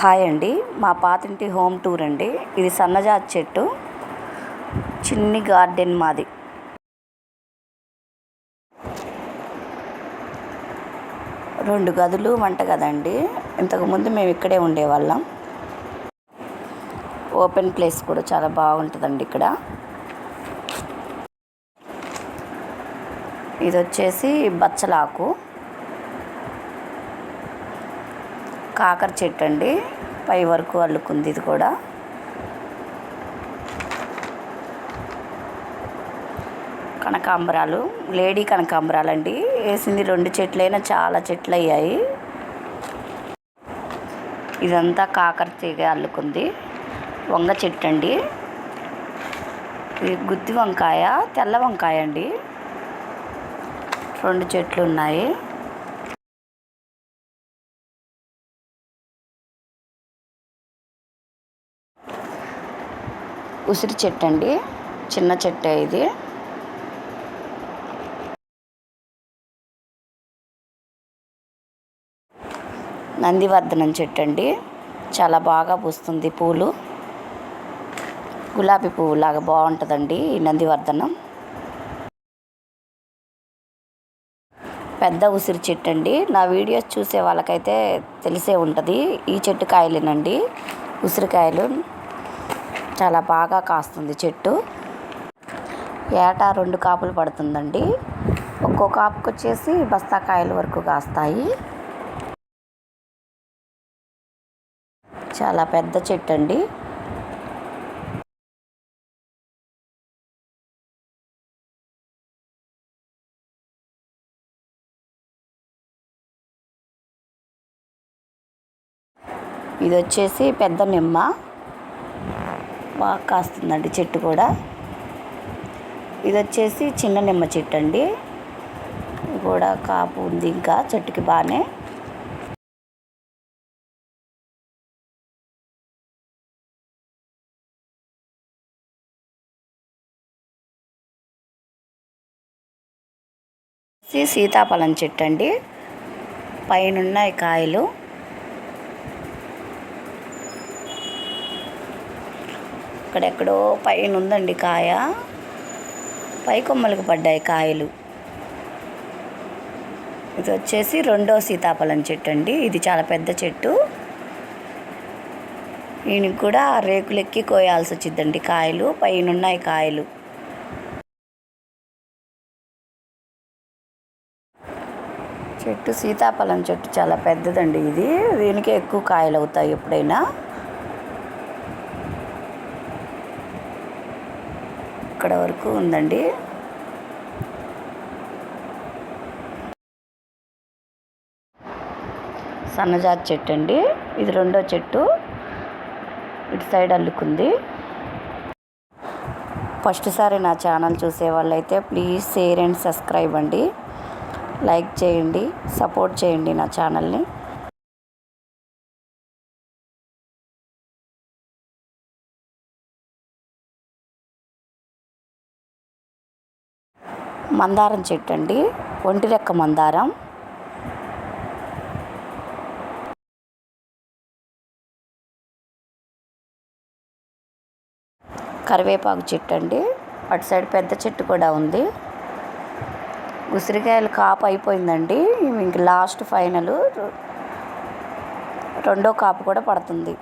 Hi అండి. మా పాతింటి home tour అండి. ఇది సన్నజాతి చెట్టు. చిన్ని గార్డెన్ మాది. రెండు గదులు వంట కదండి ఇంతకుముందు మేము ఇక్కడే ఉండేవాళ్ళం. ఓపెన్ ప్లేస్ కూడా చాలా బాగుంటుందండి ఇక్కడ. ఇది వచ్చేసి బచ్చలాకు. కాకర చెట్టు అండి. పై వరకు అల్లుకుంది ఇది కూడా. కనకాంబరాలు లేడీ కనకాంబరాలు అండి వేసింది రెండు చెట్లైనా చాలా చెట్లు అయ్యాయి ఇదంతా కాకర తీగ అల్లుకుంది. వంగ చెట్టు అండి ఇది గుత్తి వంకాయ తెల్ల వంకాయ అండి. రెండు చెట్లు ఉన్నాయి ఉసిరి చెట్టు అండి చిన్న చెట్టే ఇది. నందివర్ధనం చెట్టు అండి చాలా బాగా పూస్తుంది పూలు. గులాబీ పువ్వు లాగా బాగుంటుందండి ఈ నందివర్ధనం. పెద్ద ఉసిరి చెట్టు అండి నా వీడియోస్ చూసే వాళ్ళకైతే తెలిసే ఉంటుంది. ఈ చెట్టు కాయలేనండి. ఉసిరికాయలు చాలా బాగా కాస్తుంది చెట్టు. ఏటా రెండు కాపులు పడుతుందండి. ఒక్కో కాపుకి వచ్చేసి బస్తాకాయల వరకు కాస్తాయి. చాలా పెద్ద చెట్టు అండి ఇది వచ్చేసి పెద్ద నిమ్మ. బాగా కాస్తుందండి చెట్టు కూడా. ఇది వచ్చేసి చిన్న నిమ్మ చెట్టు అండి కూడా కాపు ఉంది ఇంకా చెట్టుకి బాగానే సీతాఫలం చెట్టు అండి పైన కాయలు. అక్కడెక్కడో పైన ఉందండి కాయ. పై కొమ్మలకు పడ్డాయి కాయలు. ఇది వచ్చేసి రెండో సీతాఫలం చెట్టు అండి ఇది చాలా పెద్ద చెట్టు. ఈయనకి కూడా రేకులు ఎక్కి కోయాల్సి వచ్చిందండి కాయలు. పైన ఉన్నాయి కాయలు. చెట్టు సీతాఫలం చెట్టు చాలా పెద్దదండి ఇది. దీనికి ఎక్కువ కాయలు అవుతాయి ఎప్పుడైనా. ఇక్కడ వరకు ఉందండి. సన్నజాతి చెట్టు అండి. ఇది రెండో చెట్టు. ఇటు సైడ్ అల్లుకుంది. ఫస్ట్ సారి నా ఛానల్ చూసే వాళ్ళైతే ప్లీజ్ షేర్ అండ్ సబ్స్క్రైబ్ అండి. లైక్ చేయండి సపోర్ట్ చేయండి నా ఛానల్ని. మందారం చెట్టు అండి. ఒంటి రెక్క మందారం. కరివేపాకు చెట్టు అండి. అటు సైడ్ పెద్ద చెట్టు కూడా ఉంది. ఉసిరికాయలు కాపు అయిపోయిందండి. ఇంక లాస్ట్ ఫైనల్ రెండో కాపు కూడా పడుతుంది.